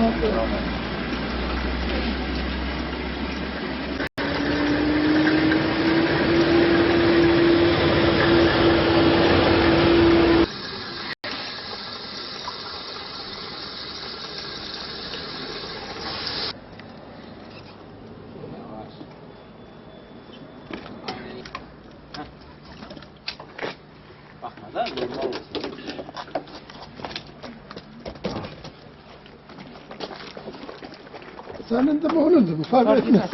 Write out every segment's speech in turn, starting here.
yanaydım Oldum Senin de bu onun da bu fark etmez.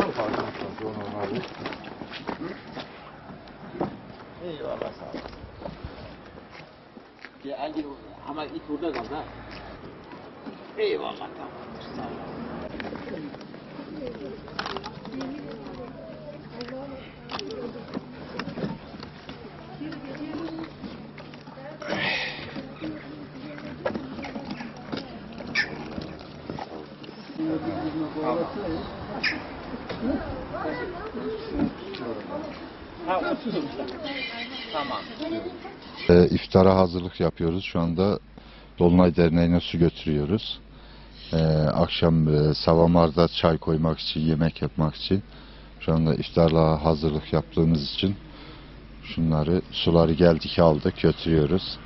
Eyvallah sağ ol. Ya ama it burada kaldı ha. Eyvallah tamam. Sağ ol. Tamam. E, iftara hazırlık yapıyoruz. Şu anda Dolunay Derneği'ne su götürüyoruz. E, akşam e, Savamar'da çay koymak için, yemek yapmak için. Şu anda iftarla hazırlık yaptığımız için şunları, suları geldik aldık, götürüyoruz.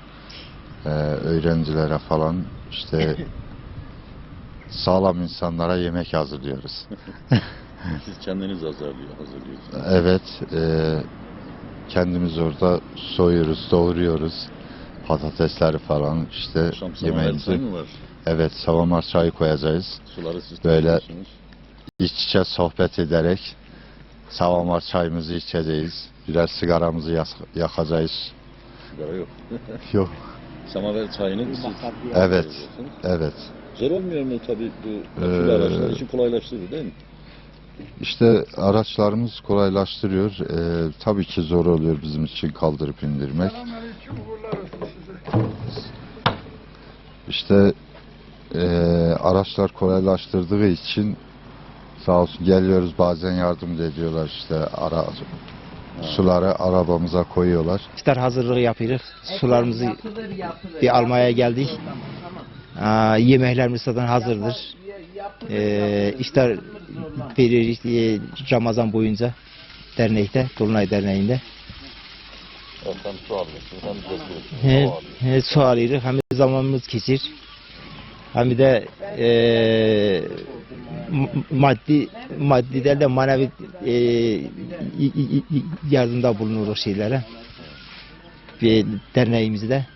E, öğrencilere falan işte sağlam insanlara yemek hazırlıyoruz. Siz kendiniz hazırlıyor, hazırlıyorsunuz. Evet, e, kendimiz orada soyuyoruz, doğruyoruz. Patatesleri falan işte Akşam yemeğimizi. mı var? Evet, savamar çayı koyacağız. Suları siz Böyle- taşıyorsunuz. İç içe sohbet ederek savamar çayımızı içeceğiz. Biraz sigaramızı yak- yakacağız. Sigara yok. Yok, Samaver çayını siz evet, evet. Zor olmuyor mu tabii bu Ee, akülü araçlar için kolaylaştırır değil mi? İşte araçlarımız kolaylaştırıyor. E, tabii ki zor oluyor bizim için kaldırıp indirmek. İşte eee, araçlar kolaylaştırdığı için sağ olsun geliyoruz bazen yardım da ediyorlar işte ara suları arabamıza koyuyorlar. İftar hazırlığı yapıyoruz. Sularımızı bir almaya geldik. Aa, yemeklerimiz zaten hazırdır. Ee, iftar veriyoruz e, Ramazan boyunca dernekte, Dolunay Derneği'nde. Hem su alıyorsunuz hem hava alıyorsunuz. he, su alıyoruz. Hem de zamanımız geçir. Hem de e, maddi maddi değil de manevi e, yardımda bulunuruz şeylere. Bir derneğimizde.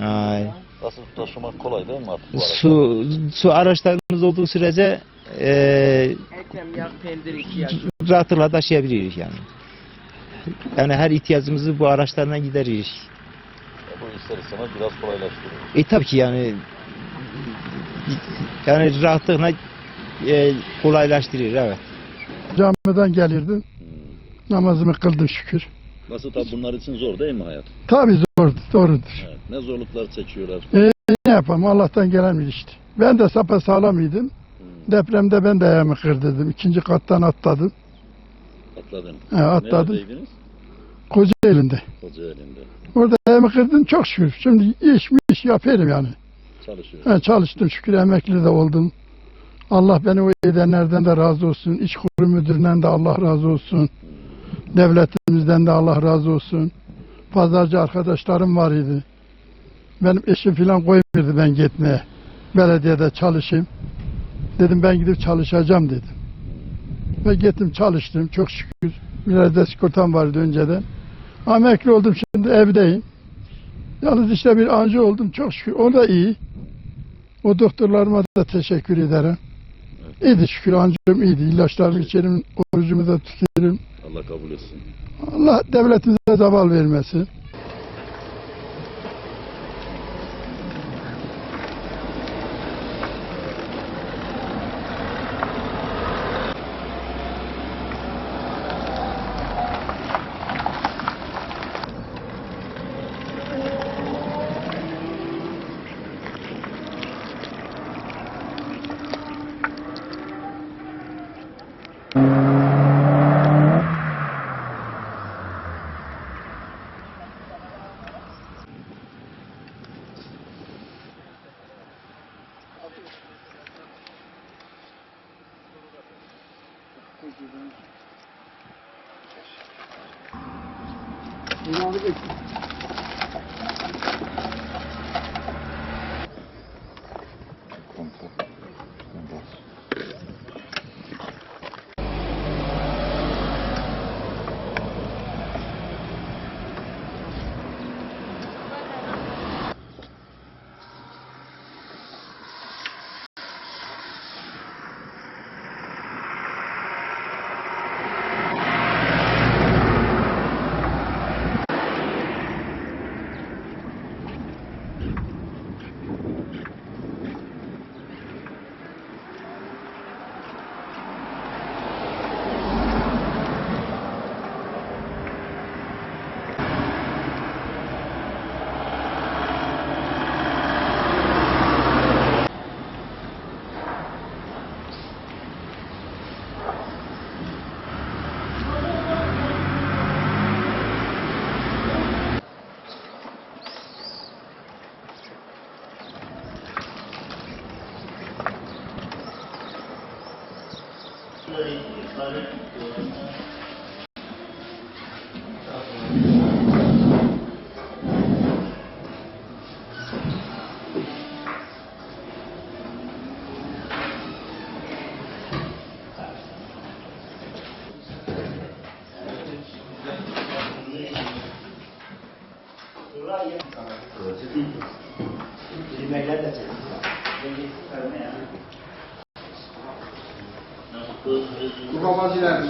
Ay. Nasıl taşımak kolay değil mi artık bu araçlar? Su su araçlarımız olduğu sürece e, rahatlıkla taşıyabiliriz yani. Yani her ihtiyacımızı bu araçlarla gideriyoruz. Bu ister istemez biraz kolaylaştırıyor. E tabii ki yani yani rahatlıkla e, kolaylaştırıyor evet. Camiden gelirdim. Namazımı kıldım şükür. Nasıl tabii bunlar için zor değil mi hayat? Tabii zor, doğrudur. Evet. Ne zorluklar çekiyorlar. Ne yapalım Allah'tan gelen bir işte. Ben de sapa sağlamıydım. Depremde ben de ayağımı kırdırdım. İkinci kattan atladım. Atladın. He, atladım. Neredeydiniz? Koca elinde. Kocaeli'nde. Orada ayağımı kırdım çok şükür. Şimdi iş mi iş yapıyorum yani. Çalışıyor. He, çalıştım şükür emekli de oldum. Allah beni o edenlerden de razı olsun. İş kurum müdüründen de Allah razı olsun. Devletimizden de Allah razı olsun. Pazarcı arkadaşlarım var idi. Benim eşim filan koymuyordu ben gitmeye. Belediyede çalışayım. Dedim ben gidip çalışacağım dedim. Ve gittim çalıştım çok şükür. Biraz sigortam vardı önceden. Emekli oldum şimdi evdeyim. Yalnız işte bir anca oldum çok şükür. O da iyi. O doktorlarıma da teşekkür ederim. İyiydi şükür ancım iyiydi. İlaçlarımı içerim, orucumu da tutuyorum. Allah kabul etsin. Allah devletimize zaval vermesin. Thank you. 你们刚现进来